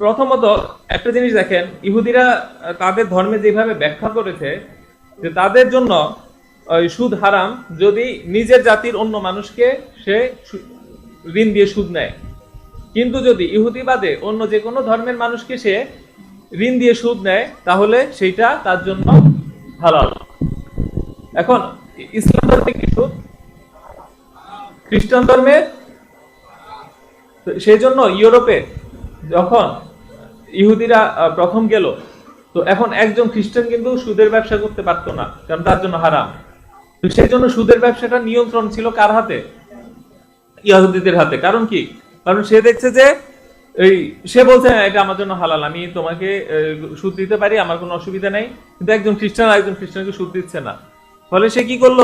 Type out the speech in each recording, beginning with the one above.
প্রথমত একটা জিনিস দেখেন, ইহুদিরা তাদের ধর্মে যেভাবে ব্যাখ্যা করেছে, যে তাদের জন্য সুদ হারাম, যদি নিজের জাতির অন্য মানুষকে সে ঋণ দিয়ে সুদ নেয়। কিন্তু যদি ইহুদিবাদে অন্য যে কোনো ধর্মের মানুষকে সে ঋণ দিয়ে সুদ নেয়, তাহলে সেইটা তার জন্য হালাল। এখন, ইসলাম ধর্মে কি সুদ? খ্রিস্টান ধর্মে? তো সেই জন্য ইউরোপে যখন ইহুদিরা প্রথম গেল। তো এখন একজন খ্রিস্টান কিন্তু সুদের ব্যবসা করতে পারতো না কারণ তার জন্য হারাম। সেই জন্য সুদের ব্যবসাটা নিয়ন্ত্রণ ছিল কার হাতে? ইহুদিদের হাতে। কারণ কি? কারণ সে দেখছে যে এই সে বলছে "হ্যাঁ, এটা আমার জন্য হালাল আমি তোমাকে সুদ দিতে পারি আমার কোনো অসুবিধা নেই। কিন্তু একজন খ্রিস্টান একজন খ্রিস্টানকে সুদ দিচ্ছে না। ফলে সে কি করল?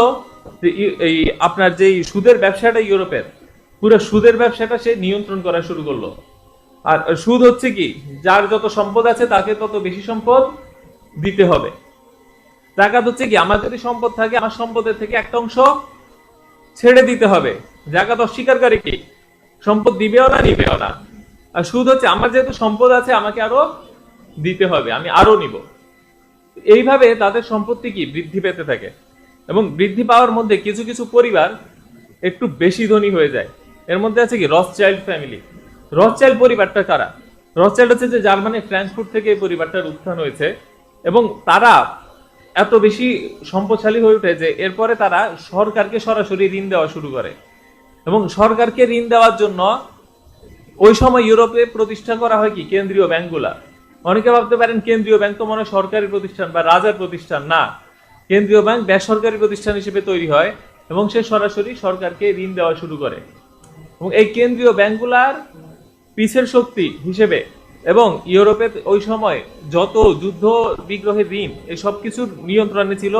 এই আপনার যে সুদের ব্যবসাটা ইউরোপের পুরো সুদের ব্যবসাটা সে নিয়ন্ত্রণ করা শুরু করল। আর সুদ হচ্ছে কি? যার যত সম্পদ আছে তাকে তত বেশি সম্পদ দিতে হবে। জাকাত হচ্ছে কি? আমার যদি সম্পদ থাকে, আমার সম্পদের থেকে একটা অংশ ছেড়ে দিতে হবে। জাকাত অস্বীকারী কি? সম্পদ দিবেও না, নিবেও না। আর সুদ হচ্ছে, আমার যেহেতু সম্পদ আছে, আমাকে আরও দিতে হবে, আমি আরও নিব। এইভাবে তাদের সম্পত্তি কি? বৃদ্ধি পেতে থাকে। এবং বৃদ্ধি পাওয়ার মধ্যে কিছু কিছু পরিবার একটু বেশি ধনী হয়ে যায়। এর মধ্যে আছে কি? রস চাইল্ড ফ্যামিলি রস চাইল্ড পরিবারটা কারা? রস চাইল্ড হচ্ছে যে জার্মানি ফ্রান্সফুট থেকে এই পরিবারটার উত্থান হয়েছে এবং তারা এত বেশি সম্পদশালী হয়ে ওঠে যে এরপরে তারা সরকারকে সরাসরি ঋণ দেওয়া শুরু করে এবং সরকারকে ঋণ দেওয়ার জন্য ওই সময় ইউরোপে প্রতিষ্ঠা করা হয় কি? কেন্দ্রীয় ব্যাংকগুলা। অনেকে ভাবতে পারেন কেন্দ্রীয় ব্যাংক তো মনে হয় সরকারি প্রতিষ্ঠান বা রাজার প্রতিষ্ঠান। না, কেন্দ্রীয় ব্যাংক বেসরকারি প্রতিষ্ঠান হিসেবে তৈরি হয় এবং সে সরাসরি সরকারকে ঋণ দেওয়া শুরু করে। এবং এই কেন্দ্রীয় ব্যাংকগুলার পিছের শক্তি হিসেবে এবং ইউরোপে ওই সময় যত যুদ্ধ বিগ্রহের ঋণ এই সব কিছুর নিয়ন্ত্রণে ছিল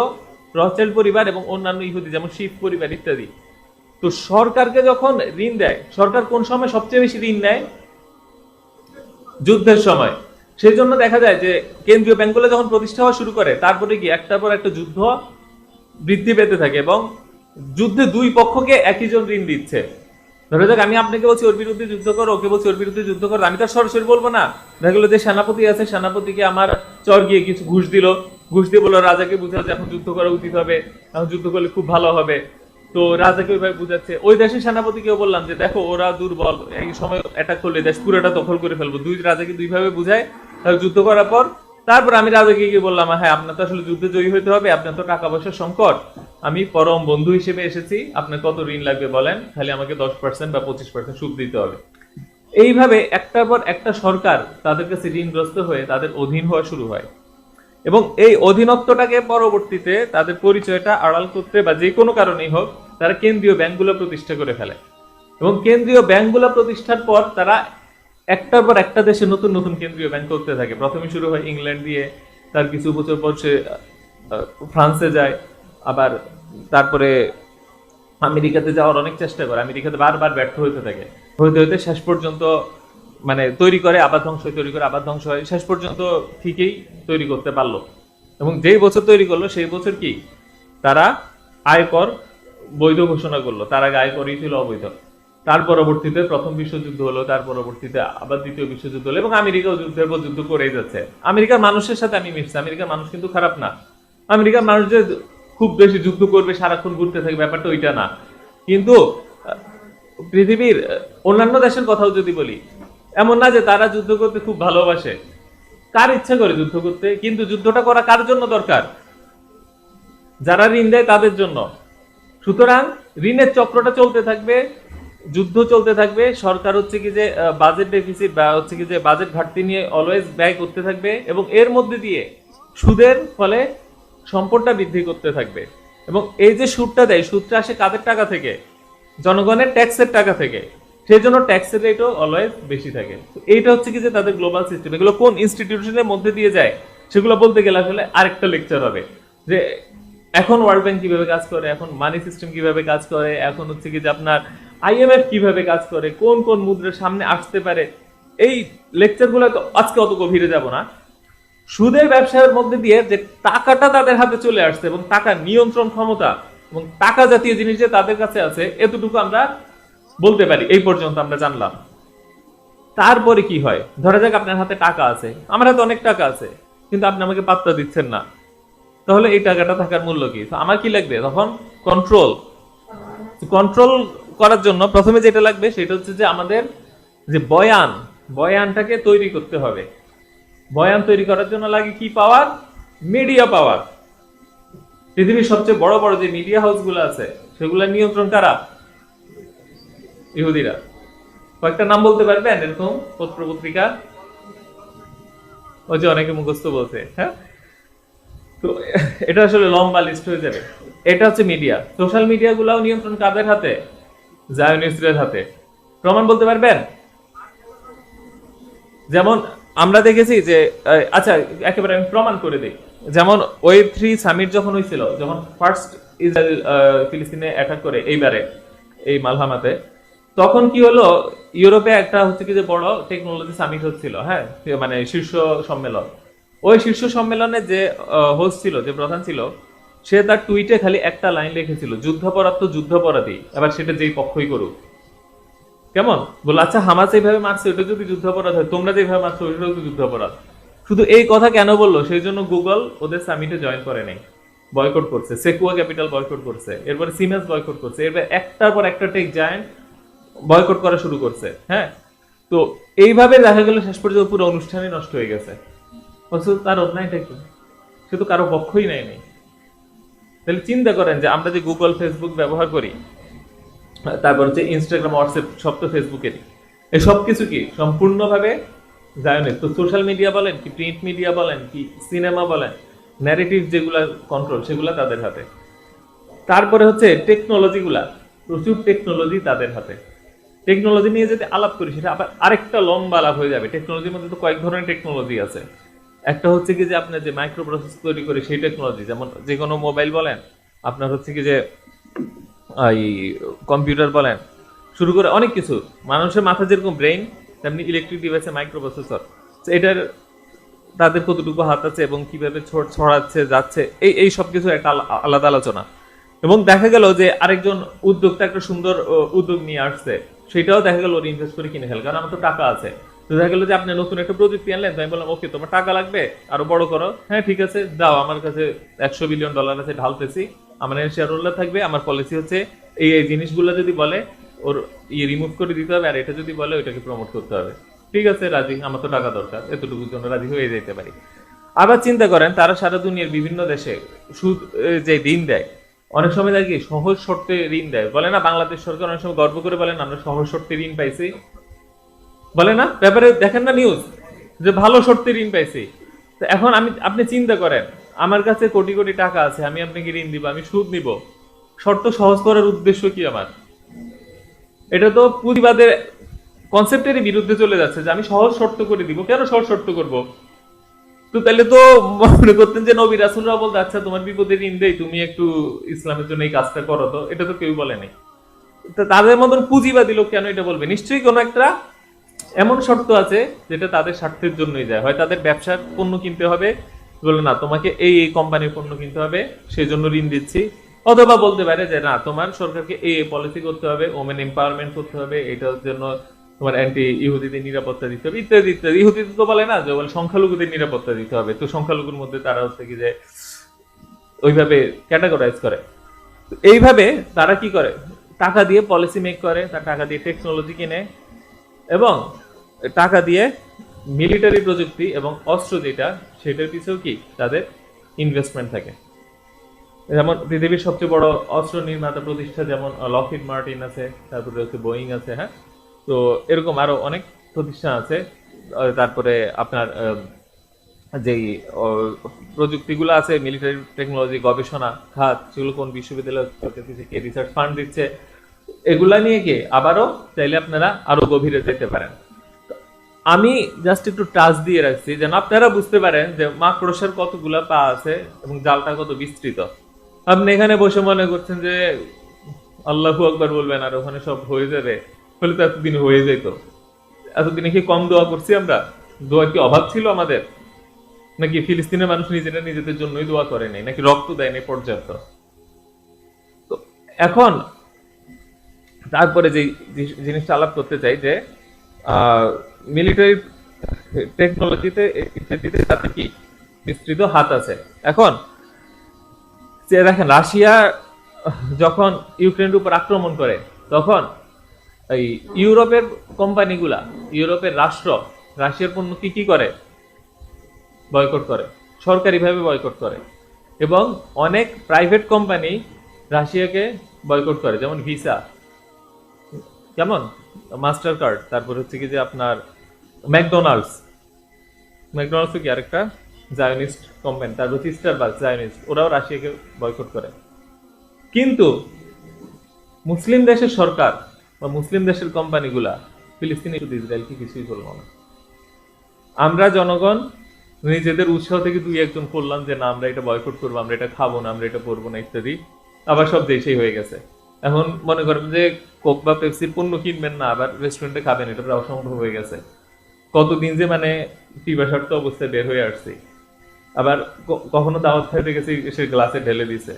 রচেল পরিবার এবং অন্যান্য ইহুদি, যেমন শিখ পরিবার ইত্যাদি। তো সরকারকে যখন ঋণ দেয়, সরকার কোন সময় সবচেয়ে বেশি ঋণ নেয়? যুদ্ধের সময়। সেই জন্য দেখা যায় যে কেন্দ্রীয় ব্যাংকগুলো যখন প্রতিষ্ঠা হওয়া শুরু করে, তারপরে কি একটার পর একটা যুদ্ধ বৃদ্ধি পেতে থাকে এবং যুদ্ধে দুই পক্ষকে একই জন ঋণ দিচ্ছে। ধরে যাক আমি আপনাকে বলছি, ওর বিরুদ্ধে যুদ্ধ করো, ওকে বলছি, ওর বিরুদ্ধে যুদ্ধ করো, আমি তো সরাসরি বলব না। দেখা গেলো যে সেনাপতি আছে, সেনাপতিকে আমার চর গিয়ে কিছু ঘুষ দিল। ঘুষ দিয়ে বলল, রাজাকে বুঝালো যে এখন যুদ্ধ করা উচিত হবে, এখন যুদ্ধ করলে খুব ভালো হবে। তো রাজাকে ওইভাবে বুঝাচ্ছে। ওই দেশের সেনাপতিকেও বললাম যে, দেখো, ওরা দুর্বল, এই সময় অ্যাটাক করলে দেশ পুরোটা দখল করে ফেলব। দুই রাজাকে দুইভাবে বুঝায় যুদ্ধ করার পর তারপর আমি রাজাকে গিয়ে বললাম হ্যাঁ আপনার তো আসলে যুদ্ধে জয়ী হতে হবে, আপনার তো টাকা পয়সার সংকট। আমি পরম বন্ধু হিসেবে এসেছি, আপনার কত ঋণ লাগবে বলেন? খালি আমাকে দশ পার্সেন্ট বা পঁচিশ পার্সেন্ট সুদ দিতে হবে। এইভাবে একটার পর একটা সরকার তাদের কাছে ঋণগ্রস্ত হয়ে তাদের অধীন হওয়া শুরু হয়। এবং এই অধীনত্বটাকে পরবর্তীতে তাদের পরিচয়টা আড়াল করতে বা যে কোনো কারণেই হোক, তারা কেন্দ্রীয় ব্যাংকগুলো প্রতিষ্ঠা করে ফেলে। এবং কেন্দ্রীয় ব্যাংকগুলো প্রতিষ্ঠার পর তারা একটার পর একটা দেশে নতুন নতুন কেন্দ্রীয় ব্যাংক করতে থাকে। প্রথমে শুরু হয় ইংল্যান্ড দিয়ে, তার কিছু বছর পর সে ফ্রান্সে যায়, আবার তারপরে আমেরিকাতে যাওয়ার অনেক চেষ্টা করে। আমেরিকাতে বারবার ব্যর্থ হতে থাকে। হইতে হইতে শেষ পর্যন্ত মানে তৈরি করে, আবার ধ্বংস হয়, তৈরি করে, আবার ধ্বংস হয়। শেষ পর্যন্ত ঠিকই তৈরি করতে পারল। এবং যেই বছর তৈরি করল, সেই বছর কি? তারা আয়কর বৈধ ঘোষণা করল। তার আগে আয়করই ছিল অবৈধ। তার পরবর্তীতে প্রথম বিশ্বযুদ্ধ হলো, তার পরবর্তীতে আবার দ্বিতীয় বিশ্বযুদ্ধ হলো এবং আমেরিকাও যুদ্ধের পর যুদ্ধ করেই যাচ্ছে। আমেরিকার মানুষের সাথে আমি মিশছি, আমেরিকার মানুষ কিন্তু খারাপ না। আমেরিকার মানুষ যে খুব বেশি যুদ্ধ করবে, সারাক্ষণ ঘুরতে থাকবে, ব্যাপারটা ওইটা না। কিন্তু পৃথিবীর অন্যান্য দেশের কথাও যদি বলি, এমন না যে তারা যুদ্ধ করতে খুব ভালোবাসে। কার ইচ্ছা করে যুদ্ধ করতে? কিন্তু যুদ্ধটা করা কার জন্য দরকার? যারা ঋণ দেয় তাদের জন্য। সুতরাং ঋণের চক্রটা চলতে থাকবে যুদ্ধ চলতে থাকবে, সরকার হচ্ছে কি যে বাজেট ডেফিসিট বা হচ্ছে কি যে বাজেট ঘাটতি নিয়ে অলওয়েজ ব্যয় করতে থাকবে এবং এর মধ্যে দিয়ে সুদের ফলে সম্পদটা বৃদ্ধি করতে থাকবে। এবং এই যে সুদটা দেয়, সুদটা আসে কাদের টাকা থেকে? জনগণের ট্যাক্সের টাকা থেকে। সেই জন্য ট্যাক্সের রেটও অলওয়েজ বেশি থাকে। তো এইটা হচ্ছে কি যে তাদের গ্লোবাল সিস্টেম এগুলো কোন ইনস্টিটিউশনের মধ্যে দিয়ে যায়, সেগুলো বলতে গেলে আসলে আরেকটা লেকচার হবে। যে এখন ওয়ার্ল্ড ব্যাংক কীভাবে কাজ করে, এখন মানি সিস্টেম কীভাবে কাজ করে, এখন হচ্ছে কি যে আপনার আইএমএফ কীভাবে কাজ করে, কোন কোন মুদ্রার সামনে আসতে পারে, এই লেকচারগুলো তো আজকে অত গভীরে যাব না। সুদের ব্যবসার মধ্যে দিয়ে যে টাকাটা তাদের হাতে চলে আসছে এবং টাকা নিয়ন্ত্রণ ক্ষমতা এবং টাকা জাতীয় জিনিস যে তাদের কাছে আছে, এতটুকু আমরা বলতে পারি, এই পর্যন্ত আমরা জানলাম। তারপরে কি হয়? ধরা যাক আপনার হাতে টাকা আছে, আমার হাতে অনেক টাকা আছে, কিন্তু আপনি আমাকে পাত্তা দিচ্ছেন না। তাহলে এই টাকাটা থাকার মূল্য কি? আমার কি লাগবে? তখন কন্ট্রোল কন্ট্রোল করার জন্য প্রথমে যেটা লাগবে সেটা হচ্ছে যে আমাদের যে বয়ান, বয়ানটাকে তৈরি করতে হবে। বয়ান তৈরি করার জন্য লাগে কি পাওয়ার মিডিয়া পাওয়ার পৃথিবীর সবচেয়ে বড় বড় যে মিডিয়া হাউসগুলো আছে, সেগুলা নিয়ন্ত্রণ কারা? ইহুদিরা। কয়েকটা নাম বলতে পারবেন? এরকম পত্র পত্রিকা ওই যে অনেকে মুখস্থ বলছে হ্যাঁ? তো এটা আসলে লম্বা লিস্ট হয়ে যাবে। এটা হচ্ছে মিডিয়া সোশ্যাল মিডিয়া গুলাও নিয়ন্ত্রণ কাদের হাতে? জায়নিস্টদের হাতে। প্রমাণ বলতে পারবেন? যেমন আমরা দেখেছি যে আচ্ছা একেবারে আমি প্রমাণ করে দিই। যেমন ওয়েব থ্রি সামিট যখন হয়েছিল যখন ফার্স্ট ইসরায়েল ফিলিস্তিনে অ্যাটাক করে এইবারে, এই মালহামাতে, তখন কি হলো, ইউরোপে একটা হচ্ছে কি যে বড় টেকনোলজি সামিট হচ্ছিল হ্যাঁ? মানে শীর্ষ সম্মেলন। ওই শীর্ষ সম্মেলনে যে হোস্ট ছিল, যে প্রধান ছিল সে তার টুইটে খালি একটা লাইন লিখেছিল, যুদ্ধাপরাধ তো যুদ্ধাপরাধী। এবার সেটা যেই পক্ষই করুক। কেমন? বলে আচ্ছা হামাস এইভাবে মারছে, ওটা যদি যুদ্ধাপরাধ হয়, তোমরা যেভাবে মারছো ওইটাও তো যুদ্ধাপরাধ। শুধু এই কথা কেন বলল? সেই জন্য গুগল ওদের সামিটে জয়েন করে নাই। বয়কট করছে। সেকুয়া ক্যাপিটাল বয়কট করছে। এরপরে সিমেন্স বয়কট করছে। এরপর একটার পর একটা টেক জায়ান্ট বয়কট করা শুরু করছে হ্যাঁ? তো এইভাবে দেখা গেল শেষ পর্যন্ত পুরো অনুষ্ঠানই নষ্ট হয়ে গেছে। অথচ তার অন্যায়টা কি? সে তো কারও পক্ষই নেয়নি। তাহলে চিন্তা করেন যে আমরা যে গুগল ফেসবুক ব্যবহার করি, তারপর হচ্ছে ইনস্টাগ্রাম হোয়াটসঅ্যাপ সব তো ফেসবুকেরই এই সব কিছু কি সম্পূর্ণভাবে জায়নের তো সোশ্যাল মিডিয়া বলেন কি প্রিন্ট মিডিয়া বলেন কি সিনেমা বলেন ন্যারেটিভ যেগুলা কন্ট্রোল সেগুলা তাদের হাতে। তারপরে হচ্ছে টেকনোলজিগুলা প্রচুর টেকনোলজি তাদের হাতে। টেকনোলজি নিয়ে যদি আলাপ করি, সেটা আবার আরেকটা লম্বা আলাপ হয়ে যাবে। টেকনোলজির মধ্যে তো কয়েক ধরনের টেকনোলজি আছে। একটা হচ্ছে কি যে আপনার যে মাইক্রো প্রসেস তৈরি করে সেই টেকনোলজি যেমন যে কোনো মোবাইল বলেন, আপনার হচ্ছে কি যে এই কম্পিউটার বলেন, শুরু করে অনেক কিছু। মানুষের মাথা যেরকম ব্রেইন তেমনি ইলেকট্রিক ডিভাইসে মাইক্রো প্রসেসর এটার তাদের কতটুকু হাত আছে এবং কীভাবে ছড়- ছড়াচ্ছে, যাচ্ছে, এই এই সব কিছু একটা আলাদা আলোচনা। এবং দেখা গেল যে আরেকজন উদ্যোক্তা একটা সুন্দর উদ্যোগ নিয়ে আসছে। সেটাও দেখা গেল ওর ইনভেস্ট করে কিনে ফেল, কারণ আমার তো টাকা আছে। তো দেখা গেল যে আপনি নতুন একটা প্রযুক্তি আনলেন, তো আমি বললাম ওকে তোমার টাকা লাগবে, আরও বড় করো। হ্যাঁ ঠিক আছে, দাও, আমার কাছে একশো বিলিয়ন ডলার আছে, ঢালতেছি। আমার শেয়ার হোল্ডার থাকবে, আমার পলিসি হচ্ছে এই এই জিনিসগুলো যদি বলে, ওর ইয়ে রিমুভ করে দিতে হবে, আর এটা যদি বলে, ওইটাকে প্রমোট করতে হবে। ঠিক আছে, রাজি, আমার তো টাকা দরকার এতটুকুর জন্য রাজি হয়ে যেতে পারি। আবার চিন্তা করেন, তারা সারা দুনিয়ার বিভিন্ন দেশে সুদ যে ঋণ দেয়, অনেক সময় দেখি সহজ শর্তে ঋণ দেয়। বলে না, বাংলাদেশ সরকার অনেক সময় গর্ব করে বলেন, আমরা সহজ শর্তে ঋণ পাইছি। বলে না? ব্যাপারে দেখেন না নিউজ যে ভালো শর্তে ঋণ পাইছি। এখন আমি, আপনি চিন্তা করেন, আমার কাছে কোটি কোটি টাকা আছে, আমি আপনাকে ঋণ দিব, আমি সুদ নিব। শর্ত সহজ করার উদ্দেশ্য কি আমার? এটা তো পুঁজিবাদের কনসেপ্টেরই বিরুদ্ধে চলে যাচ্ছে, যে আমি সহজ শর্ত করে দিব। কেন সহজ শর্ত করব? তো তাহলে তো মনে করতেন যে নবী রাসুলরা বলতে আচ্ছা তোমার বিপদে ঋণ দেই, তুমি একটু ইসলামের জন্য এই কাজটা করো তো। এটা তো কেউ বলে নাই। তাদের মতন পুঁজিবাদী লোক কেন এটা বলবে? নিশ্চয়ই কোনো একটা এমন শর্ত আছে যেটা তাদের স্বার্থের জন্যই যায়। হয় তাদের ব্যবসার পণ্য কিনতে হবে, বলে না, তোমাকে এই এই কোম্পানির পণ্য কিনতে হবে সেই জন্য ঋণ দিচ্ছি। অথবা বলতে পারে যে, না, তোমার সরকারকে এই এই পলিসি করতে হবে ওমেন এম্পাওয়ারমেন্ট করতে হবে, এটার জন্য তোমার অ্যান্টি ইহুদিদের নিরাপত্তা দিতে হবে, ইত্যাদি ইত্যাদি। ইহুদিদের তো বলে না যে, বলে সংখ্যালঘুদের নিরাপত্তা দিতে হবে। তো সংখ্যালঘুর মধ্যে তারা হচ্ছে কি যে, ওইভাবে ক্যাটাগরাইজ করে। এইভাবে তারা কি করে? টাকা দিয়ে পলিসি মেক করে, তার টাকা দিয়ে টেকনোলজি কিনে এবং টাকা দিয়ে মিলিটারি প্রযুক্তি এবং অস্ত্র যেটা, সেটার পিছেও কি তাদের ইনভেস্টমেন্ট থাকে। যেমন পৃথিবীর সবচেয়ে বড় অস্ত্র নির্মাতা প্রতিষ্ঠা যেমন লকহিড মার্টিন আছে, তারপরে হচ্ছে বোয়িং আছে হ্যাঁ? তো এরকম আরও অনেক প্রতিষ্ঠান আছে তারপরে আপনার যেই প্রযুক্তিগুলো আছে মিলিটারি টেকনোলজি গবেষণা, খাত, সেগুলো কোন বিশ্ববিদ্যালয় রিসার্চ ফান্ড দিচ্ছে এগুলা নিয়ে কি আবারও চাইলে আপনারা আরও গভীরে যেতে পারেন। আমি জাস্ট একটু টাচ দিয়ে রাখছি, যেন আপনারা বুঝতে পারেন যে মাকড়সার কতগুলা পা আছে এবং জালটা কত বিস্তৃত। আপনি এখানে বসে মনে করছেন যে, আল্লাহু আকবার বলবেন, আর ওখানে সব হয়ে যাবে। হলে তো এতদিন হয়ে যেত। এতদিনে কি কম দোয়া করছি আমরা? দোয়ার কি অভাব ছিল আমাদের? নাকি ফিলিস্তিনের মানুষ নিজেরা নিজেদের জন্যই দোয়া করে নাই? নাকি রক্ত দেয় নাই পর্যাপ্ত? তো এখন তারপরে যে জিনিসটা আলাপ করতে চাই যে মিলিটারি টেকনোলজিতে ইত্যাদিতে তাতে কি বিস্তৃত হাত আছে? এখন, যে দেখেন, রাশিয়া যখন ইউক্রেনের উপর আক্রমণ করে, তখন এই ইউরোপের কোম্পানিগুলা, ইউরোপের রাষ্ট্র, রাশিয়ার পণ্য কি কি করে? বয়কট করে, সরকারিভাবে বয়কট করে। এবং অনেক প্রাইভেট কোম্পানি রাশিয়াকে বয়কট করে, যেমন ভিসা কেমন? মাস্টার কার্ড, তারপর হচ্ছে কি যে আপনার ম্যাকডোনাল্ডস। ম্যাকডোনাল্ডস কি আরেকটা? জায়নিস্ট কোম্পানি, তারপর হচ্ছে স্টারবাক জায়নিস্ট, ওরাও রাশিয়াকে বয়কট করে। কিন্তু মুসলিম দেশের সরকার বা মুসলিম দেশের কোম্পানিগুলা, ফিলিস্তিনি শুধু ইসরায়েলকে কিছুই বলব না। আমরা জনগণ নিজেদের উৎসাহ থেকে দুই একজন করলাম যে, না, আমরা এটা বয়কট করব, আমরা এটা খাব না, আমরা এটা করব না, ইত্যাদি। আবার সব দেশেই হয়ে গেছে। এখন মনে করেন যে কোক বা পেপসির পণ্য কিনবেন না, আবার রেস্টুরেন্টে খাবেন, এটা প্রায় অসম্ভব হয়ে গেছে। কতদিন যে মানে পিপাসার্থ অবস্থায় বের হয়ে আসছি। আবার কখনো দাওয়াত খাইতে গেছি সে গ্লাসে ঢেলে দিছে।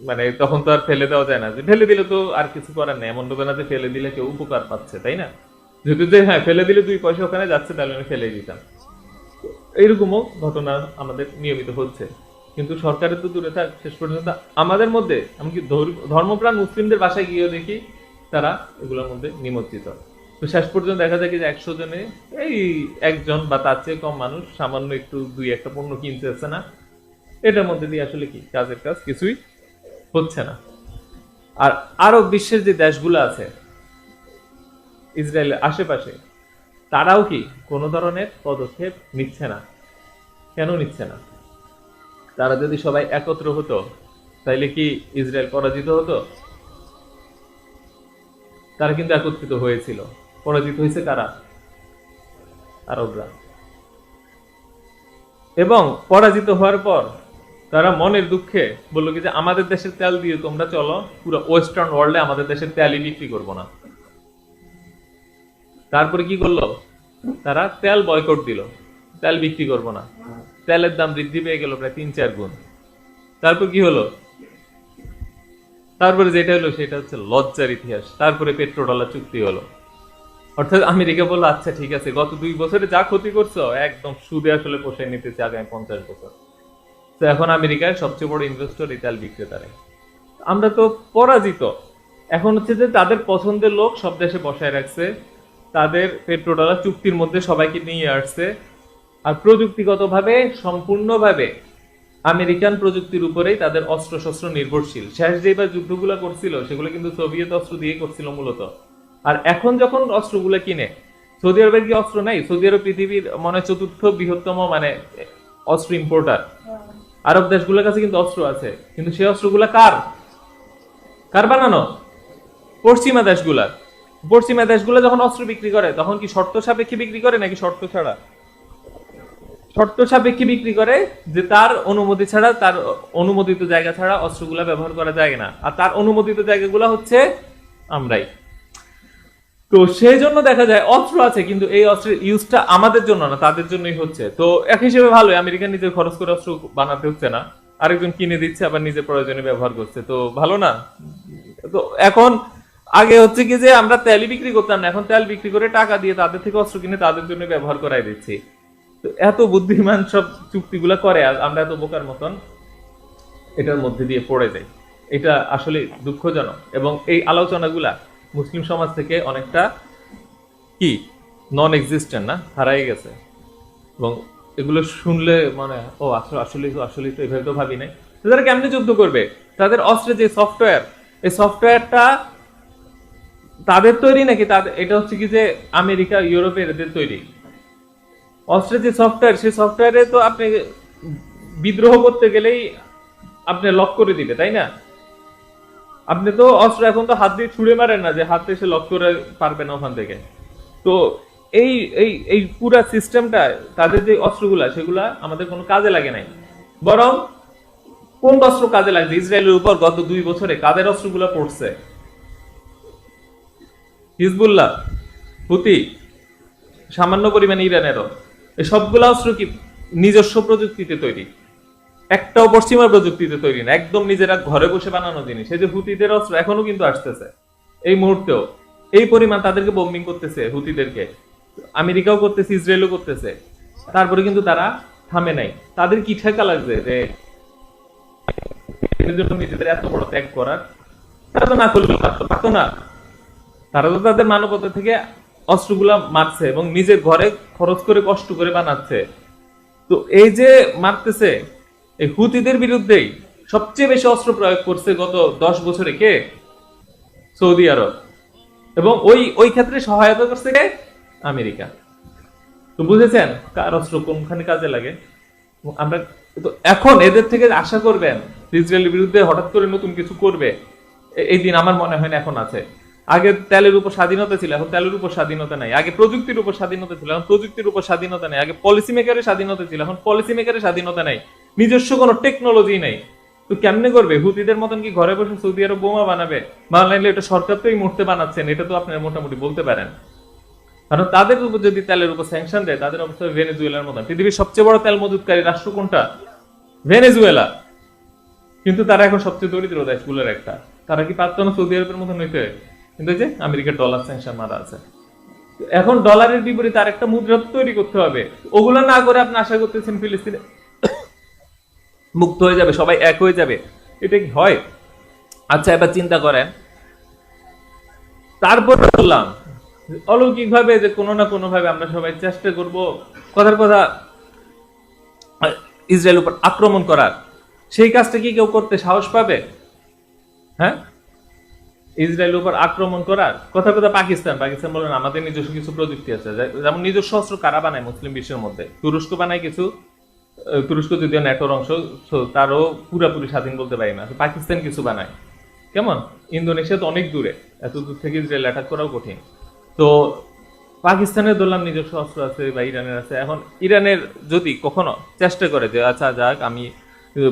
মানে তখন তো আর ফেলে দেওয়া যায় না। যে ফেলে দিলে তো আর কিছু করার নেই। এমন না যে ফেলে দিলে কেউ উপকার পাচ্ছে, তাই না? যদি যে হ্যাঁ ফেলে দিলে দুই পয়সা ওখানে যাচ্ছে, তাহলে আমি ফেলে দিতাম। এইরকমও ঘটনা আমাদের নিয়মিত হচ্ছে। কিন্তু সরকারের তো দূরে থাক, শেষ পর্যন্ত আমাদের মধ্যে, এমনকি ধর- ধর্মপ্রাণ মুসলিমদের বাসায় গিয়েও দেখি তারা এগুলোর মধ্যে নিমজ্জিত। তো শেষ পর্যন্ত দেখা যায় যে একশো জনে, এই একজন বা তার চেয়ে কম মানুষ সামান্য একটু দুই একটা পণ্য কিনতেছে না। এটার মধ্যে দিয়ে আসলে কি? কাজের কাজ কিছুই হচ্ছে না। আর আরও বিশ্বের যে দেশগুলো আছে, ইসরায়েলের আশেপাশে, তারাও কি কোনো ধরনের পদক্ষেপ নিচ্ছে না? কেন নিচ্ছে না? তারা যদি সবাই একত্র হতো, তাইলে কি ইসরায়েল পরাজিত হতো? তারা কিন্তু একত্রিত হয়েছিল। পরাজিত হয়েছে কারা? আরবরা। এবং পরাজিত হওয়ার পর তারা মনের দুঃখে বলল কি যে, আমাদের দেশের তেল দিয়ে তোমরা চলো, পুরো ওয়েস্টার্ন ওয়ার্ল্ডে আমাদের দেশের তেলই বিক্রি করব না। তারপরে কি করল? তারা তেল বয়কট দিল। তেল বিক্রি করব না। তেলের দাম বৃদ্ধি পেয়ে গেল প্রায় তিন চার গুণ। তারপর কি হলো? তারপরে যেটা হলো, সেটা হচ্ছে লজ্জার ইতিহাস। তারপরে পেট্রো ডলার চুক্তি হলো। অর্থাৎ আমেরিকা বলল আচ্ছা ঠিক আছে, গত দুই বছরে যা ক্ষতি করছ, একদম সুদে আসলে পোষায় নিতেছে আগামী পঞ্চাশ বছর। তো এখন আমেরিকায় সবচেয়ে বড় ইনভেস্টর তেল বিক্রেতারে আমরা তো পরাজিত। এখন হচ্ছে যে তাদের পছন্দের লোক সব দেশে বসায় রাখছে। তাদের পেট্রো ডলার চুক্তির মধ্যে সবাইকে নিয়ে আসছে। আর প্রযুক্তিগতভাবে, সম্পূর্ণভাবে আমেরিকান প্রযুক্তির উপরেই তাদের অস্ত্র শস্ত্র নির্ভরশীল। শেষ যেবার যুদ্ধগুলো করছিল সেগুলো কিন্তু সোভিয়েত অস্ত্র দিয়ে করছিল মূলত। আর এখন যখন অস্ত্রগুলো কিনে সৌদি আরবের কি অস্ত্র নাই? সৌদি আরব পৃথিবীর মনে চতুর্থ বৃহত্তম মানে অস্ত্র ইম্পোর্টার আরব দেশগুলোর কাছে কিন্তু অস্ত্র আছে। কিন্তু সেই অস্ত্রগুলা কার? কার বানানো? পশ্চিমা দেশগুলার। পশ্চিমা দেশগুলো যখন অস্ত্র বিক্রি করে তখন কি শর্ত সাপেক্ষে বিক্রি করে নাকি শর্ত ছাড়া? শর্ত সাপেক্ষে বিক্রি করে যে তার অনুমতি ছাড়া, তার অনুমোদিত জায়গা ছাড়া অস্ত্রগুলা ব্যবহার করা যায় না। আর তার অনুমোদিত জায়গাগুলো হচ্ছে আমরাই। তো সেই জন্য দেখা যায় অস্ত্র আছে, কিন্তু এই অস্ত্রের ইউজটা আমাদের জন্য না, তাদের জন্যই হচ্ছে। তো এক হিসেবে ভালোই, আমেরিকা নিজের খরচ করে অস্ত্র বানাতে হচ্ছে না। আরেকজন কিনে দিচ্ছে, আবার নিজের প্রয়োজনে ব্যবহার করছে। তো ভালো না? তো এখন আগে হচ্ছে কি যে আমরা তেল বিক্রি করতাম না, এখন তেল বিক্রি করে টাকা দিয়ে তাদের থেকে অস্ত্র কিনে তাদের জন্য ব্যবহার করাই দিচ্ছি। এত বুদ্ধিমান সব চুক্তিগুলা করে আমরা এত বোকার মতন, এটার মধ্যে দিয়ে পড়ে যাই। এটা আসলে দুঃখজনক। এবং এই আলোচনাগুলা মুসলিম সমাজ থেকে অনেকটা কি নন এক্সিস্টেন্ট না, হারাই গেছে। এবং এগুলো শুনলে মানে ও আসলে আসলে আসলে তো এভাবে তো ভাবি নাই। তারা কেমনে যুদ্ধ করবে? তাদের অস্ত্রের যে সফটওয়্যার এই সফটওয়্যারটা তাদের তৈরি নাকি? তাদের, এটা হচ্ছে কি যে আমেরিকা, ইউরোপের এদের তৈরি? অস্ত্রের যে সফটওয়্যার সেই সফটওয়্যারে তো আপনি বিদ্রোহ করতে গেলেই আপনি লক করে দিবে, তাই না? আপনি তো অস্ত্র এখন তো হাত দিয়ে ছুড়ে মারেন না যে হাতে এসে লক করে পারবে না ওখান থেকে। তো এই এই এই পুরা সিস্টেমটা তাদের যে অস্ত্রগুলা, সেগুলা আমাদের কোনো কাজে লাগে নাই। বরং কোন অস্ত্র কাজে লাগছে? ইসরায়েলের উপর গত দুই বছরে কাদের অস্ত্রগুলা পড়ছে? হিজবুল্লাহ, হুতি, সামান্য পরিমাণে ইরানেরও। এই সবগুলো অস্ত্র কি নিজস্ব প্রযুক্তিতে তৈরি? একটাও পশ্চিমা প্রযুক্তিতে তৈরি না, একদম নিজেরা ঘরে বসে বানানো জিনিস। এই যে হুতিদের অস্ত্র এখনও কিন্তু আসতেছে। এই মুহূর্তেও। এই পরিমাণ তাদেরকে বোম্বিং করতেছে হুতিদেরকে। আমেরিকাও করতেছে, ইসরায়েলও করতেছে। তারপরে কিন্তু তারা থামে নাই। তাদের কি ঠেকা লাগছে যে নিজেদের এত বড় ত্যাগ করার? তারা তো না করলে পারতো না। তারা তো তাদের মানবতা থেকে অস্ত্রগুলা মারছে এবং নিজের ঘরে খরচ করে কষ্ট করে বানাচ্ছে। তো এই যে মারতেছে, এই হুতিদের বিরুদ্ধেই সবচেয়ে বেশি অস্ত্র প্রয়োগ করছে গত দশ বছরে কে? সৌদি আরব। এবং ওই ওই ক্ষেত্রে সহায়তা করছে কে? আমেরিকা। তো বুঝেছেন কার অস্ত্র কোনখানে কাজে লাগে? আমরা তো এখন এদের থেকে আশা করবেন, ইসরায়েলের বিরুদ্ধে হঠাৎ করে নতুন কিছু করবে এই দিন আমার মনে হয় না এখন আছে। আগে তেলের উপর স্বাধীনতা ছিল, এখন তেলের উপর স্বাধীনতা নাই। আগে প্রযুক্তির উপর স্বাধীনতা ছিল, এখন প্রযুক্তির উপর স্বাধীনতা নাই। আগে পলিসি মেকারের স্বাধীনতা ছিল, এখন পলিসি মেকারের স্বাধীনতা নাই। নিজস্ব কোনো টেকনোলজি নাই। তো কেমনে করবে? হুতিদের মতন কি ঘরে বসে সৌদি আরব বোমা বানাবে? বানাইলে এটা সরকার তো এই মুহূর্তে বানাচ্ছেন, এটা তো আপনারা মোটামুটি বলতে পারেন। কারণ তাদের উপর যদি তেলের উপর স্যাংশন দেয়, তাদের অবস্থা ভেনেজুয়েলার মতন। পৃথিবীর সবচেয়ে বড় তেল মজুতকারী রাষ্ট্র কোনটা? ভেনেজুয়েলা। কিন্তু তারা এখন সবচেয়ে দরিদ্র দেশগুলোর একটা। তারা কি পারতো না সৌদি আরবের মতন হইতে? কিন্তু যে আমেরিকার ডলার স্যাংশন মারা আছে। এখন ডলারের বিপরীতে আরেকটা মুদ্রা তৈরি করতে হবে। ওগুলো না করে আপনি আশা করতেছেন ফিলিস্তিনে মুক্ত হয়ে যাবে, সবাই এক হয়ে যাবে। এটা কি হয়? আচ্ছা এবার চিন্তা করেন। তারপর বললাম অলৌকিক ভাবে যে কোনো না কোনো ভাবে আমরা সবাই চেষ্টা করব কথার কথা ইসরায়েল উপর আক্রমণ করার। সেই কাজটা কি কেউ করতে সাহস পাবে? হ্যাঁ? ইসরায়েল উপর আক্রমণ করার কথা কথা পাকিস্তান পাকিস্তান বলেন আমাদের নিজস্ব কিছু প্রযুক্তি আছে। যেমন নিজস্ব অস্ত্র কারা বানায় মুসলিম বিশ্বের মধ্যে? তুরস্ক বানায় কিছু তুরস্ক যদিও ন্যাটোর অংশ তারও পুরাপুরি স্বাধীন বলতে পারি না। পাকিস্তান কিছু বানায়। কেমন? ইন্দোনেশিয়া তো অনেক দূরে। এত দূর থেকে ইসরায়েল অ্যাটাক করাও কঠিন। তো পাকিস্তানের ধরলাম নিজস্ব অস্ত্র আছে বা ইরানের আছে। এখন ইরানের যদি কখনো চেষ্টা করে যে আচ্ছা যাক, আমি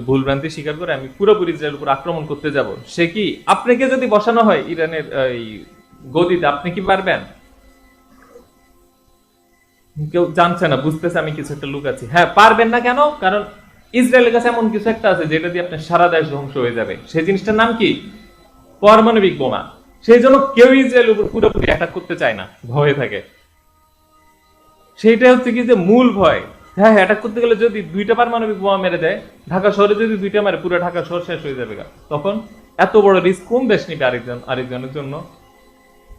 ভুল ভ্রান্তি স্বীকার করে আমি পুরোপুরি ইসরায়েল উপর আক্রমণ করতে যাব। সে কি আপনাকে যদি বসানো হয় ইরানের, এই, গদিতে, আপনি কি পারবেন? কেউ জানছে না, বুঝতেছে আমি কিছু একটা লুকাচ্ছি। হ্যাঁ পারবেন না কেন? কারণ ইসরায়েলের কাছে এমন কিছু একটা আছে যেটা দিয়ে আপনার সারা দেশ ধ্বংস হয়ে যাবে। সেই জিনিসটার নাম কি? পারমাণবিক বোমা। সেই জন্য কেউ ইসরায়েলের উপর পুরোপুরি অ্যাটাক করতে চায় না। ভয়ে থাকে। সেইটা হচ্ছে কি যে মূল ভয়। হ্যাঁ অ্যাটাক করতে গেলে যদি দুইটা পারমাণবিক বোমা মেরে দেয়, ঢাকা শহরে যদি দুইটা মারে, পুরো ঢাকা শহর শেষ হয়ে যাবে তখন এত বড় রিস্ক কোন দেশ নিবে আরেকজন, আরেকজনের জন্য?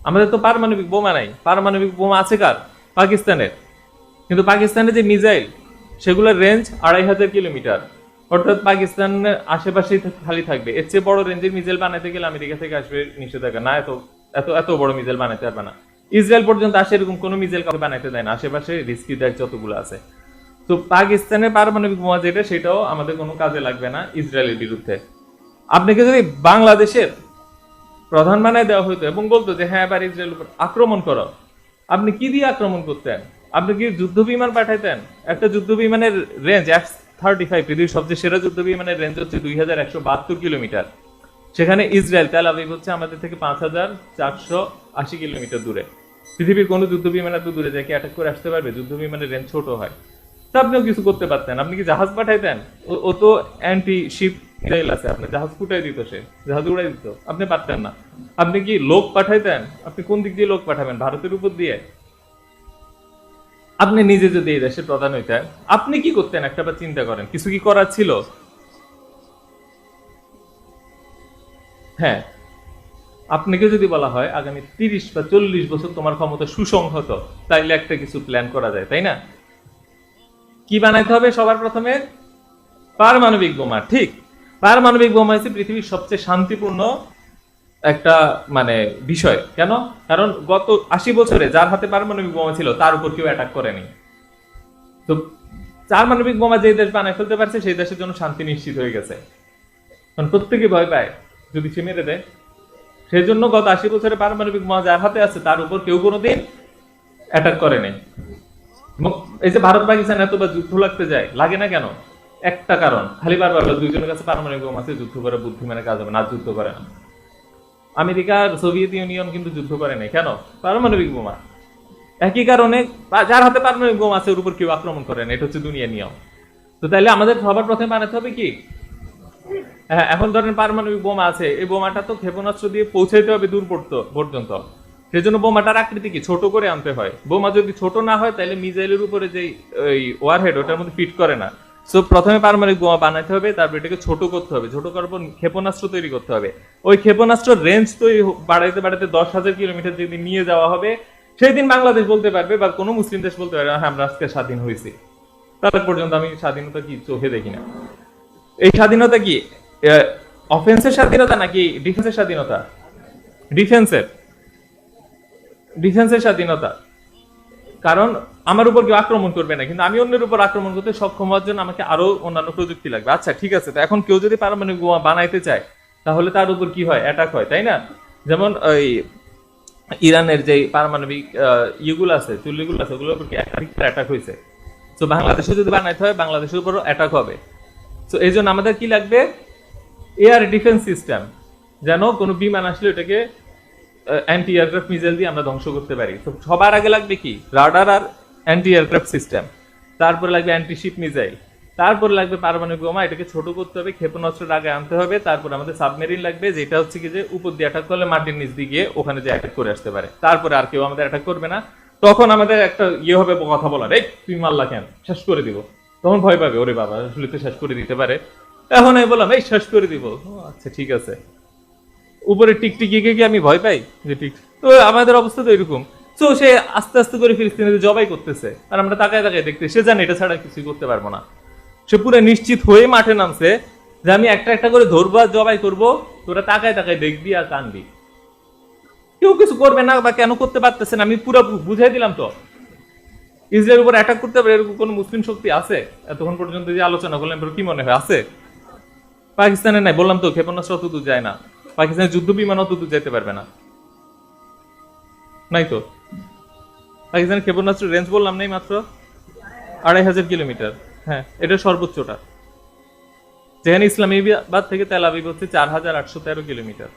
আমাদের তো পারমাণবিক বোমা নাই। পারমাণবিক বোমা আছে কার? পাকিস্তানের। কিন্তু পাকিস্তানের যে মিসাইল, সেগুলোর রেঞ্জ আড়াই হাজার কিলোমিটার। অর্থাৎ পাকিস্তানের আশেপাশেই খালি থাকবে। এর চেয়ে বড় রেঞ্জের মিসাইল বানাতে গেলে আমেরিকা থেকে আসবে নিষেধাজ্ঞা। না, এত এত এত বড় মিসাইল বানাতে পারবে না। ইসরায়েল পর্যন্ত আসে এরকম কোনো মিসাইল কাউকে বানাতে দেয় না। আশেপাশে রিস্কি দেয় যতগুলো আছে। তো পাকিস্তানের পারমাণবিক বোমা যেটা, সেটাও আমাদের কোনো কাজে লাগবে না ইসরায়েলের বিরুদ্ধে। আপনাকে যদি বাংলাদেশের প্রধান বানায় দেওয়া হতো এবং বলতো যে হ্যাঁ এবার ইসরায়েল উপর আক্রমণ করো। আপনি কি দিয়ে আক্রমণ করতেন? আপনি কি যুদ্ধ বিমান পাঠাইতেন একটা যুদ্ধ বিমানের রেঞ্জ এফ থার্টি ফাইভ পৃথিবীর সবচেয়ে সেরা যুদ্ধ বিমানের রেঞ্জ হচ্ছে দুই হাজার একশো বাহাত্তর কিলোমিটার। সেখানে ইসরায়েল, তেল আবিব হচ্ছে আমাদের থেকে পাঁচ হাজার চারশো আশি কিলোমিটার দূরে। পৃথিবীর কোনো যুদ্ধ বিমান এত দূরে যায় কি অ্যাটাক করে আসতে পারবে? যুদ্ধ বিমানের রেঞ্জ ছোট হয়। তা আপনিও কিছু করতে পারতেন। আপনি কি জাহাজ পাঠাইতেন? ও- তো অ্যান্টি শিপ মিসাইল আছে, আপনি জাহাজ ফুটাই দিত সে, জাহাজ উড়াই দিত। আপনি পারতেন না। আপনি কি লোক পাঠাইতেন? আপনি কোন দিক দিয়ে লোক পাঠাবেন? ভারতের উপর দিয়ে? আপনি নিজে যদি এই দেশের প্রধান হইতেন, আপনি কি করতেন? একটা বার চিন্তা করেন। কিছু কি করার ছিল? হ্যাঁ। আপনাকে যদি বলা হয়, আগামী তিরিশ বা চল্লিশ বছর তোমার ক্ষমতা সুসংহত, তাইলে একটা কিছু প্ল্যান করা যায়, তাই না? কি বানাইতে হবে? সবার প্রথমে পারমাণবিক বোমা, ঠিক? পারমাণবিক বোমা হচ্ছে পৃথিবীর সবচেয়ে শান্তিপূর্ণ একটা মানে বিষয়। কেন? কারণ গত আশি বছরে যার হাতে পারমাণবিক বোমা ছিল, তার উপর কেউ অ্যাটাক করেনি। তো পারমাণবিক বোমা যে দেশ বানায় ফেলতে পারছে, সেই দেশের জন্য শান্তি নিশ্চিত হয়ে গেছে। কারণ প্রত্যেকে ভয় পায়, যদি সে মেরে দেয়। সেই জন্য গত আশি বছরে পারমাণবিক বোমা যার হাতে আছে, তার উপর কেউ কোনোদিন অ্যাটাক করেনি। এই যে ভারত পাকিস্তান এতবার যুদ্ধ লাগতে যায়, লাগে না কেন? একটা কারণ, খালি বারবার দুইজনের কাছে পারমাণবিক বোমা আছে, যুদ্ধ করে বুদ্ধি মানে কাজ হবে না যুদ্ধ করে না। আমেরিকা সোভিয়েত ইউনিয়ন কিন্তু যুদ্ধ করে নাই, কেন? পারমাণবিক বোমা। একই কারণে যার হাতে পারমাণবিক বোম আছে, ওর উপর কেউ আক্রমণ করে না, এটা হচ্ছে দুনিয়া নিয়ম। তো তাইলে আমাদের সবার প্রথমে বানাতে হবে কি? হ্যাঁ এখন ধরেন পারমাণবিক বোমা আছে, এই বোমাটা তো ক্ষেপণাস্ত্র দিয়ে পৌঁছাইতে হবে দূর পর্যন্ত। সেজন্য বোমাটার আকৃতি কি? ছোট করে আনতে হয়। বোমা যদি ছোট না হয় তাহলে মিসাইলের উপরে যে ওই ওয়ারহেড ওটার মধ্যে ফিট করে না। সো প্রথমে পারমাণবিক বোমা বানাতে হবে, তারপর এটাকে ছোট করতে হবে। ছোট করার পর ক্ষেপণাস্ত্র তৈরি করতে হবে। ওই ক্ষেপণাস্ত্র রেঞ্জ তৈরি বাড়াইতে বাড়াইতে দশ হাজার কিলোমিটার যদি নিয়ে যাওয়া হবে সেই দিন বাংলাদেশ বলতে পারবে বা কোনো মুসলিম দেশ বলতে পারবে হ্যাঁ আমরা আজকে স্বাধীন হয়েছি। তার পর্যন্ত আমি স্বাধীনতা কি চোখে দেখি না। এই স্বাধীনতা কি অফেন্সের স্বাধীনতা নাকি ডিফেন্সের স্বাধীনতা? ডিফেন্সের ডিফেন্সের স্বাধীনতা। কারণ আমার উপর কেউ আক্রমণ করবে না, কিন্তু আমি অন্যের উপর আক্রমণ করতে সক্ষম হওয়ার জন্য আমাকে আরও অন্যান্য প্রযুক্তি লাগবে। আচ্ছা ঠিক আছে, তো এখন কেউ যদি পারমাণবিক বোমা বানাইতে চায়, তাহলে তার উপর কি হয়? অ্যাটাক হয়, তাই না? যেমন ওই ইরানের যে পারমাণবিক ইয়েগুলো আছে, চুল্লিগুলো আছে, ওগুলোর উপর অ্যাটাক হয়েছে? তো বাংলাদেশে যদি বানাইতে হয়, বাংলাদেশের উপরও অ্যাটাক হবে। তো এই জন্য আমাদের কি লাগবে? এয়ার ডিফেন্স সিস্টেম যেন কোনো বিমান আসলে ওটাকে অ্যান্টি এয়ারক্রাফট মিসাইল দিয়ে আমরা ধ্বংস করতে পারি। তো সবার আগে লাগবে কি? রাডার আর অ্যান্টি এয়ারক্রাফট সিস্টেম তারপরে লাগবে অ্যান্টি শিপ মিসাইল তারপরে লাগবে পারমাণবিক বোমা। এটাকে ছোট করতে হবে ক্ষেপণাস্ত্রের আগে আনতে হবে। তারপর আমাদের সাবমেরিন লাগবে, যেটা হচ্ছে কি যে উপর দিয়ে অ্যাটাক করলে মাটির নিচ দিয়ে গিয়ে ওখানে যে অ্যাটাক করে আসতে পারে। তারপরে আর কেউ আমাদের অ্যাটাক করবে না। তখন আমাদের একটা ইয়ে হবে কথা বলার। এই, তুই মাল্লা কেন? শেষ করে দিব। তখন ভয় পাবে, ওরে বাবা, আসলে তো শেষ করে দিতে পারে। এখন আমি বললাম, এই, শেষ করে দিব। আচ্ছা ঠিক আছে। উপরে টিকটিকিকে কি আমি ভয় পাই যে টিক। তো আমাদের অবস্থা তো এরকম। তো সে আস্তে আস্তে করে ফিলিস্তিনিদের জবাই করতেছে। আর আমরা তাকায় তাকায় দেখতে, সে জানে এটা ছাড়া কিছুই করতে পারব না। সে পুরো নিশ্চিত হয়ে মাঠে নামছে যে আমি একটা একটা করে ধরবো আর জবাই করব। তোরা তাকায় তাকায় দেখবি আর কানবি। কেউ কিছু করবে না বা কেন করতে পারতেছে না, আমি পুরো বুঝাই দিলাম তো। ইসরায়েলের উপর অ্যাটাক করতে পারে এরকম কোনো মুসলিম শক্তি আছে? এতক্ষণ পর্যন্ত যে আলোচনা করলাম কি মনে হয়? আছে? পাকিস্তানে নাই, বললাম তো, ক্ষেপণাস্ত্র তো যায় না। পাকিস্তানের যুদ্ধ বিমান অত দূর যেতে পারবে না। নাই তো? পাকিস্তানের ক্ষেপণাস্ত্র রেঞ্জ বললাম নাই মাত্র আড়াই হাজার কিলোমিটার। হ্যাঁ এটা সর্বোচ্চটা। যেখানে ইসলামাবাদ থেকে তেল আবিব হচ্ছে চার হাজার আটশো তেরো কিলোমিটার।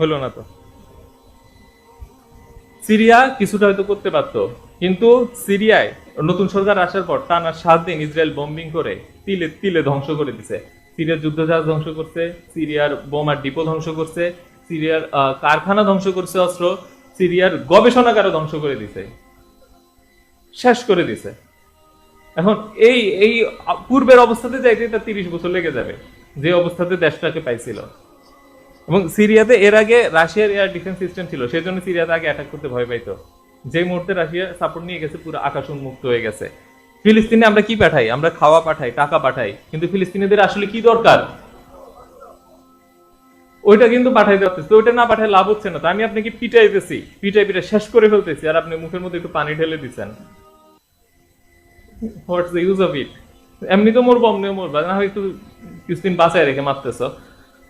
হলো না তো? সিরিয়া কিছুটা হয়তো করতে পারতো, কিন্তু সিরিয়ায় নতুন সরকার আসার পর টানা সাত দিন ইসরায়েল বম্বিং করে তিলে তিলে ধ্বংস করে দিছে। সিরিয়ার যুদ্ধজাহাজ ধ্বংস করছে, সিরিয়ার বোমার ডিপো ধ্বংস করছে, সিরিয়ার কারখানা ধ্বংস করছে অস্ত্র, সিরিয়ার গবেষণাগারও ধ্বংস করে দিছে। শেষ করে দিছে। এখন এই এই পূর্বের অবস্থাতে যাইতে তার তিরিশ বছর লেগে যাবে, যে অবস্থাতে দেশটাকে পাইছিল। এবং সিরিয়াতে এর আগে রাশিয়ার এয়ার ডিফেন্স সিস্টেম ছিল সেই জন্য সিরিয়াতে আগে অ্যাটাক করতে ভয় পাইতো। যে মুহূর্তে রাশিয়া সাপোর্ট নিয়ে গেছে, পুরো আকাশ উন্মুক্ত হয়ে গেছে। ফিলিস্তিনে আমরা কি পাঠাই? আমরা খাওয়া পাঠাই, টাকা পাঠাই। কিন্তু ফিলিস্তিনিদের আসলে কি দরকার? ওইটা কিন্তু পাঠাইতে পারতেছি ওইটা না পাঠাই লাভ হচ্ছে না। তো আমি আপনাকে পিটাইতেছি। পিটাই পিটাই শেষ করে ফেলতেছি। আর আপনি মুখের মধ্যে একটু পানি ঢেলে দিচ্ছেন। What's the use of it এমনি তো মরবো, অমনিও মরবা। না হয় একটু কিছুদিন বাঁচায় রেখে মারতেছ।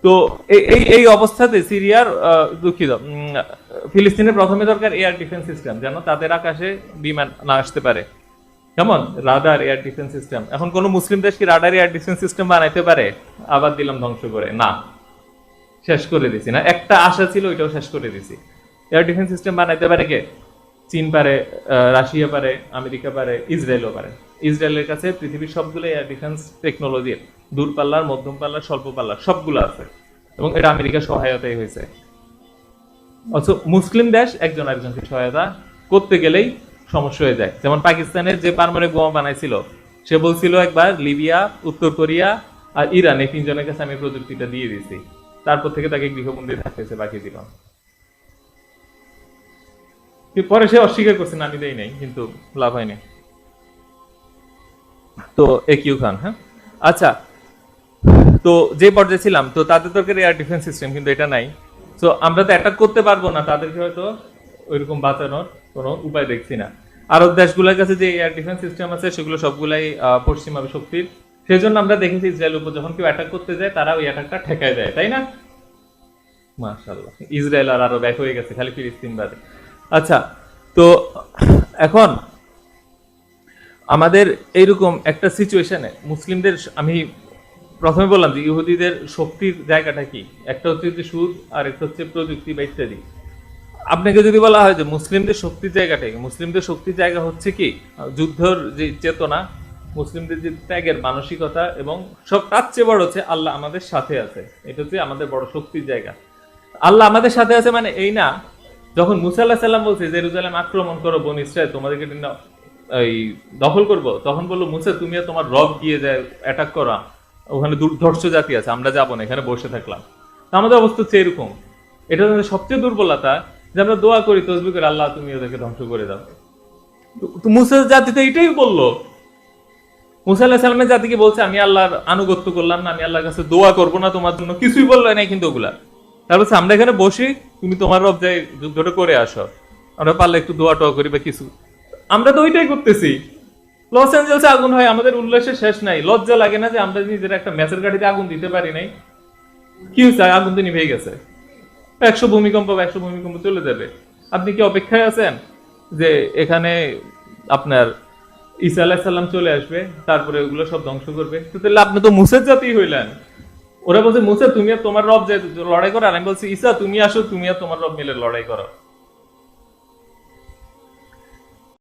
তো এই এই অবস্থাতে সিরিয়ার দুঃখিত। ফিলিস্তিনের প্রথমে দরকার এয়ার ডিফেন্স সিস্টেম, যেন তাদের আকাশে বিমান না আসতে পারে। কেমন? Radar air defence system. এখন কোন মুসলিম দেশ কি রাডার এয়ার ডিফেন্স সিস্টেম বানাইতে পারে? আবার দিলাম ধ্বংস করে। না। শেষ করে দিছি না। একটা আশা ছিল, ওইটাও শেষ করে দিছি। এয়ার ডিফেন্স সিস্টেম বানাইতে পারে কে? চীন পারে রাশিয়া পারে, আমেরিকা পারে, ইসরায়েলও পারে। ইসরায়েলের কাছে পৃথিবীর সবগুলো এয়ার ডিফেন্স টেকনোলজির দূরপাল্লার মধ্যম পাল্লার স্বল্প পাল্লার সবগুলো আছে। এবং এটা আমেরিকার সহায়তাই হয়েছে। অথচ মুসলিম দেশ একজন আরেকজনকে সহায়তা করতে গেলেই সমস্যা হয়ে যায়। যেমন পাকিস্তানের যে পারমাণবিক বোমা বানাইছিল, সে বলছিল একবার লিবিয়া, উত্তর কোরিয়া আর ইরান, এই তিনজনের কাছে আমি প্রযুক্তিটা দিয়ে দিয়েছি। তারপর থেকে তাকে গৃহবন্দী থাকতেছে বাকি জীবন পরে সে অস্বীকার করছে, না, আমি দেই নাই, কিন্তু লাভ হয়নি। তো একিউ খান হ্যাঁ? আচ্ছা তো যে পর্যায়ে ছিলাম, তো তাদের দরকার এয়ার ডিফেন্স সিস্টেম কিন্তু এটা নাই। তো আমরা তো অ্যাটাক করতে পারব না, তাদেরকে হয়তো ওইরকম বাঁচানোর কোনো উপায় দেখছি না। আরব দেশগুলোর কাছে যে এয়ার ডিফেন্স সিস্টেম আছে, সেগুলো সবগুলাই পশ্চিমা শক্তির। সেজন্য আমরা দেখেছি ইসরায়েল উপর যখন কেউ অ্যাটাক করতে যায়, তারা ওই অ্যাটাকটা ঠেকায় দেয়, তাই না? মাশাআল্লাহ, ইসরায়েল আর আরব এক হয়ে গেছে, খালি ফিলিস্তিন বাদে। আচ্ছা তো এখন আমাদের এইরকম একটা সিচুয়েশনে মুসলিমদের আমি প্রথমে বললাম যে ইহুদিদের শক্তির জায়গাটা কি? একটা হচ্ছে সুদ আর একটা হচ্ছে প্রযুক্তি বা ইত্যাদি। আপনাকে যদি বলা হয় যে মুসলিমদের শক্তির জায়গাটা মুসলিমদের শক্তির জায়গা হচ্ছে কি? যুদ্ধর যে চেতনা, মুসলিমদের যে ত্যাগের মানসিকতা এবং সব তার চেয়ে বড় হচ্ছে আল্লাহ আমাদের সাথে আছে। এটা হচ্ছে আমাদের বড় শক্তির জায়গা। আল্লাহ আমাদের সাথে আছে মানে এই না, যখন মুসা আল্লাহ সাল্লাম বলছে, জেরুজালেম আক্রমণ করো বন ইসরায়েল, তোমাদেরকে এই দখল করব? তখন বলল, মুসা, তুমি তোমার রব গিয়ে যায় অ্যাটাক করা, ওখানে দুর্ধর্ষ জাতি আছে, আমরা যাব না, এখানে বসে থাকলাম। তা আমাদের অবস্থা হচ্ছে এরকম। এটা সবচেয়ে দুর্বলতা যে আমরা দোয়া করি, তসবি করে, আল্লাহ তুমি ওদেরকে ধ্বংস করে দাও। মুসার জাতি তো এটাই বলল। মুসা সাল্লামের জাতিকে বলছে, আমি আল্লাহর আনুগত্য করলাম না, আমি আল্লাহর কাছে দোয়া করব না, তোমার জন্য কিছুই বলল নাই কিন্তু ওগুলা। তারপর আমরা এখানে বসি, তুমি তোমার রব যাই যুদ্ধটা করে আসো। আমরা পারলে একটু দোয়া টোয়া করি বা কিছু। আমরা তো ওইটাই করতেছি। লস অ্যাঞ্জেলসে আগুন হয়, আমাদের উল্লাসের শেষ নাই। লজ্জা লাগে না যে আমরা নিজের একটা ম্যাচের গাড়িতে আগুন দিতে পারি নাই। কি হয়েছে? আগুন তো নিভে গেছে। একশো ভূমিকম্প বা একশো ভূমিকম্প চলে যাবে। আপনি কি অপেক্ষায় আছেন? যে এখানে আপনার ঈসা আলাহ সাল্লাম চলে আসবে, তারপরে ওগুলো সব ধ্বংস করবে। তো তাহলে আপনি তো মুসের জাতি হইলেন। ওরা বলছে, মুসে, তুমি আর তোমার রব যে লড়াই করো? আর আমি বলছি, ঈসা, তুমি আসো, তুমি আর তোমার রব মিলে লড়াই করো।